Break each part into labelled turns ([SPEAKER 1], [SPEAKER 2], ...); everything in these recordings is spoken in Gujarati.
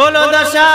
[SPEAKER 1] বলো দশা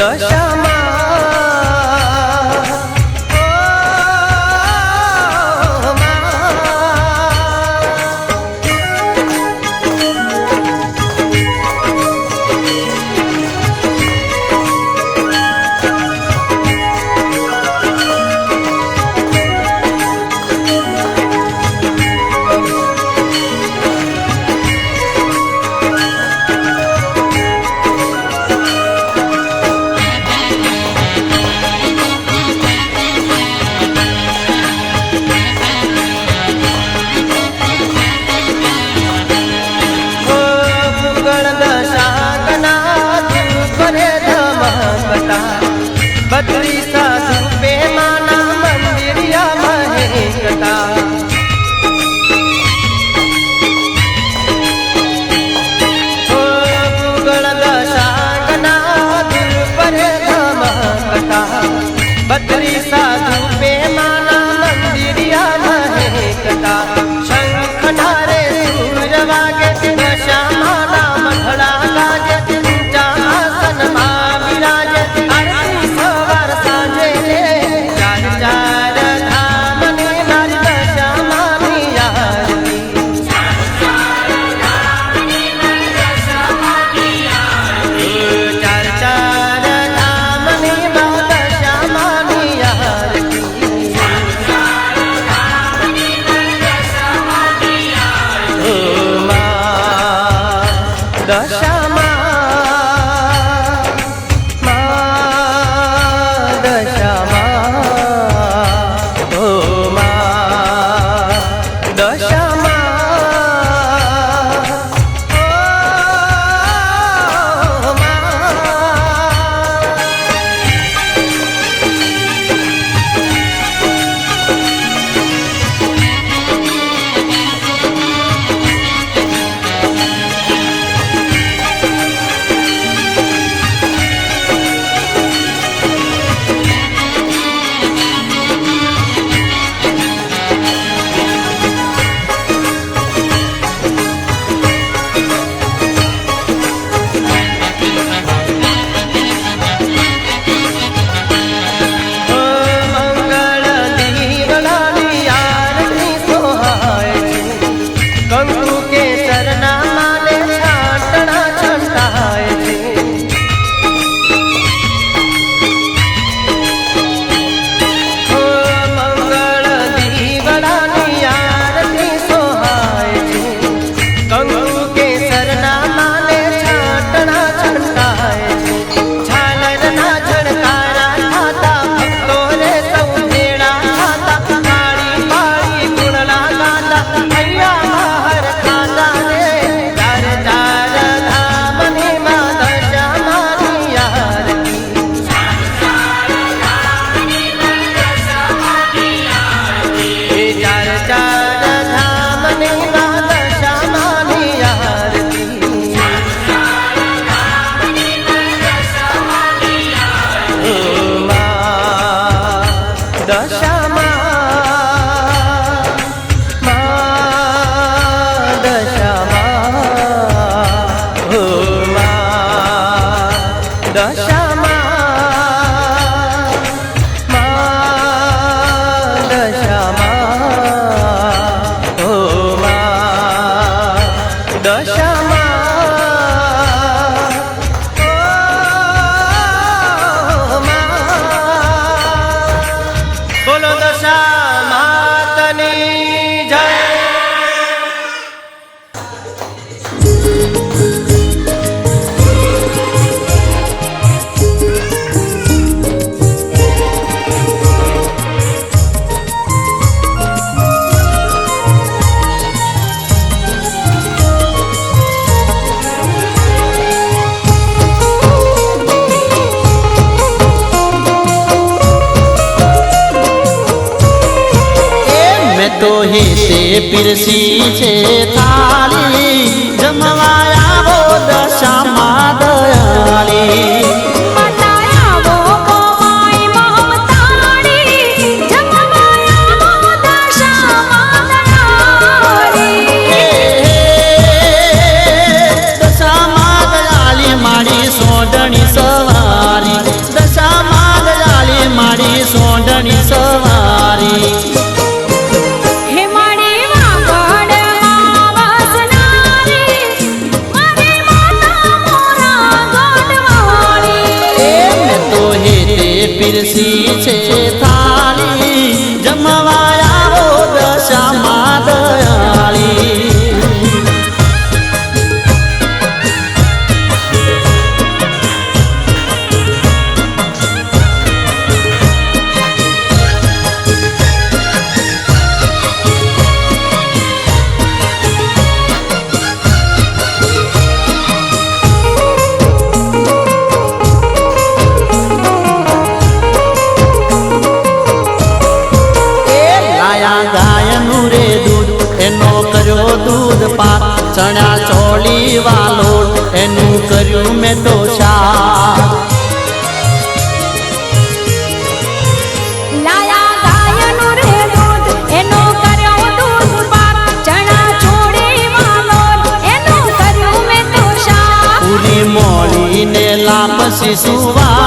[SPEAKER 1] দশা દશામાં
[SPEAKER 2] પીરસી છે થાળી. હેતે પીરસી લાપસી સુવાળી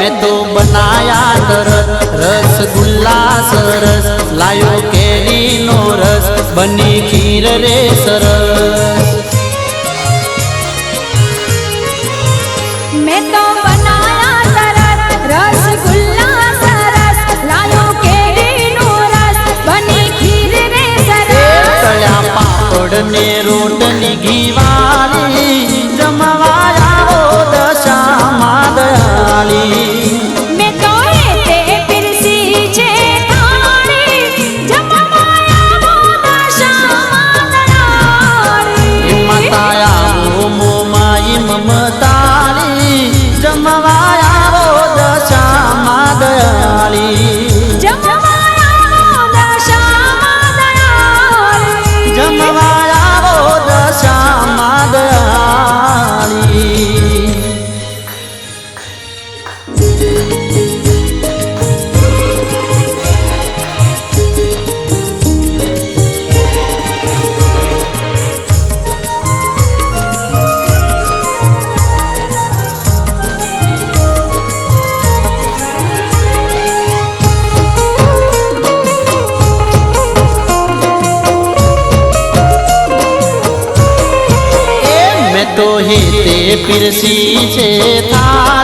[SPEAKER 3] મેં તો
[SPEAKER 2] બનાયા તરસ રસગુલ્લા સરસ લાયો કેરીનો રસ બની ખીર રે સરસ.
[SPEAKER 3] મેં તો બનાયા સરસ રસગુલ્લા સરસ લાયો કેરીનો રસ બની ખીર રે સરસ.
[SPEAKER 2] તળ્યા પાપડ ને
[SPEAKER 3] ઘીવા પીરસી છે થા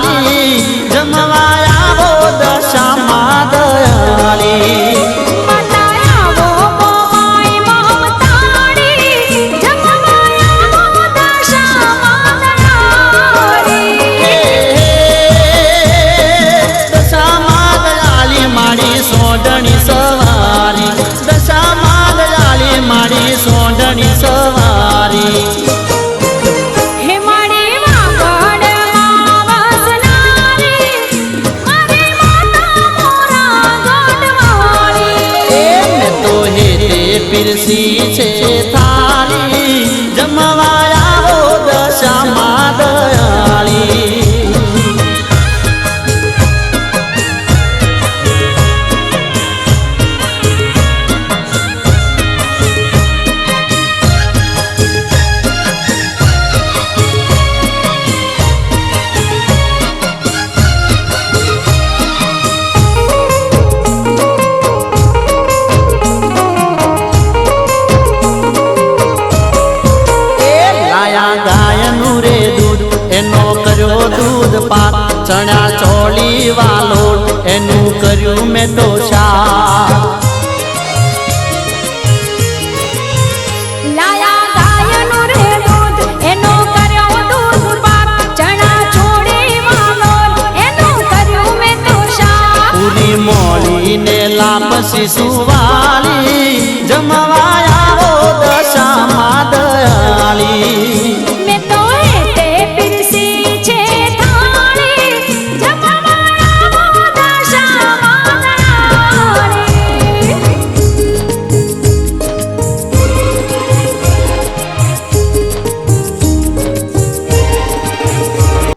[SPEAKER 2] મોલી મોલી ને લાપસી સુવાલી જમવા આવો દશામાં દયાળી.